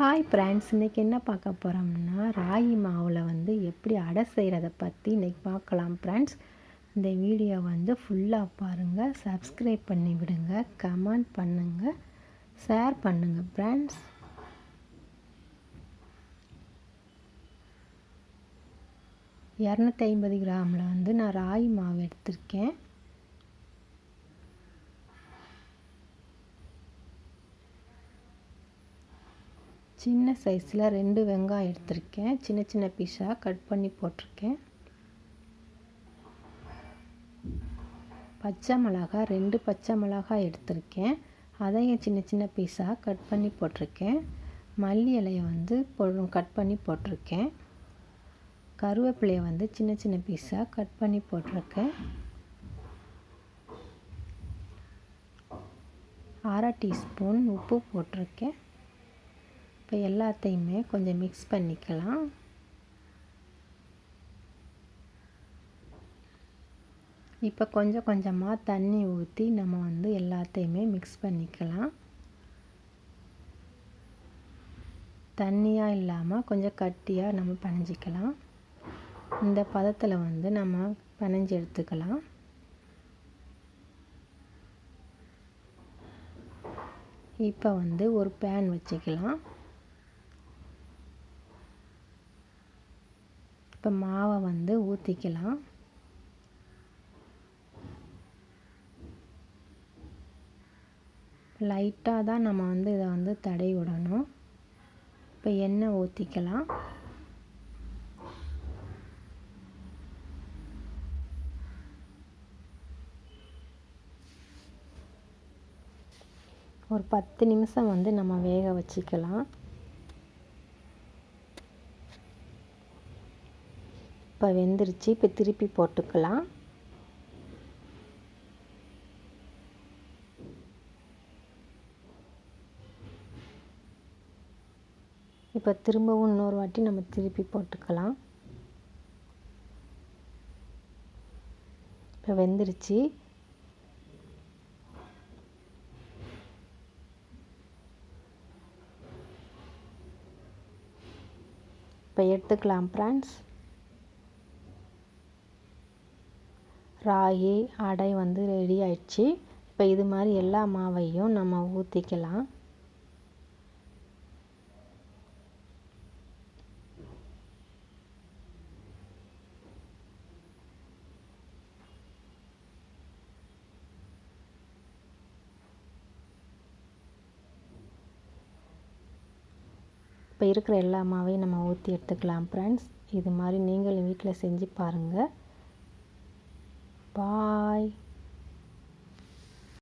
Hi friends இன்றைக்கி என்ன பார்க்க போகிறோம்னா ராகி மாவில் வந்து எப்படி அடை செய்கிறத பற்றி இன்றைக்கி பார்க்கலாம் ஃப்ரெண்ட்ஸ் இந்த வீடியோ வந்து ஃபுல்லாக பாருங்கள் சப்ஸ்கிரைப் பண்ணி விடுங்க கமெண்ட் பண்ணுங்கள் ஷேர் பண்ணுங்கள் ஃப்ரெண்ட்ஸ் இரநூத்தி ஐம்பது கிராமில் வந்து நான் ராகி மாவு எடுத்திருக்கேன். சின்ன சைஸில் ரெண்டு வெங்காயம் எடுத்திருக்கேன். சின்ன சின்ன பீஸாக கட் பண்ணி போட்டிருக்கேன். பச்சை மிளகா ரெண்டு பச்சை மிளகாய் எடுத்திருக்கேன். அதையும் சின்ன சின்ன பீஸாக கட் பண்ணி போட்டிருக்கேன். மல்லி இலையை வந்து கட் பண்ணி போட்டிருக்கேன். கருவேப்பிலையை வந்து சின்ன சின்ன பீஸாக கட் பண்ணி போட்டிருக்கேன். அரை டீஸ்பூன் உப்பு போட்டிருக்கேன். இப்போ எல்லாத்தையுமே கொஞ்சம் மிக்ஸ் பண்ணிக்கலாம். இப்போ கொஞ்சம் கொஞ்சமாக தண்ணி ஊற்றி நம்ம வந்து எல்லாத்தையுமே மிக்ஸ் பண்ணிக்கலாம். தண்ணியாக இல்லாமல் கொஞ்சம் கட்டியாக நம்ம பனைஞ்சிக்கலாம். இந்த பதத்தில் வந்து நம்ம பனைஞ்சு எடுத்துக்கலாம். இப்போ வந்து ஒரு பேன் வச்சுக்கலாம். இப்போ மாவை வந்து ஊற்றிக்கலாம் லைட்டாக தான் நம்ம வந்து இதை வந்து தடை விடணும். இப்போ எண்ணெய் ஊற்றிக்கலாம் ஒரு பத்து நிமிஷம் வந்து நம்ம வேக வச்சுக்கலாம். இப்போ வெந்துருச்சு. இப்போ திருப்பி போட்டுக்கலாம். இப்போ திரும்பவும் இன்னொரு வாட்டி நம்ம திருப்பி போட்டுக்கலாம். இப்போ வெந்துருச்சு. இப்போ எடுத்துக்கலாம் ஃப்ரெண்ட்ஸ் ராகி அடை வந்து ரெடி ஆயிடுச்சு. இப்போ இது மாதிரி எல்லா மாவையும் நம்ம ஊற்றிக்கலாம் இப்போ இருக்கிற எல்லா மாவையும் நம்ம ஊற்றி எடுத்துக்கலாம் ஃப்ரெண்ட்ஸ் இது மாதிரி நீங்களும் வீட்டில் செஞ்சு பாருங்கள் Bye.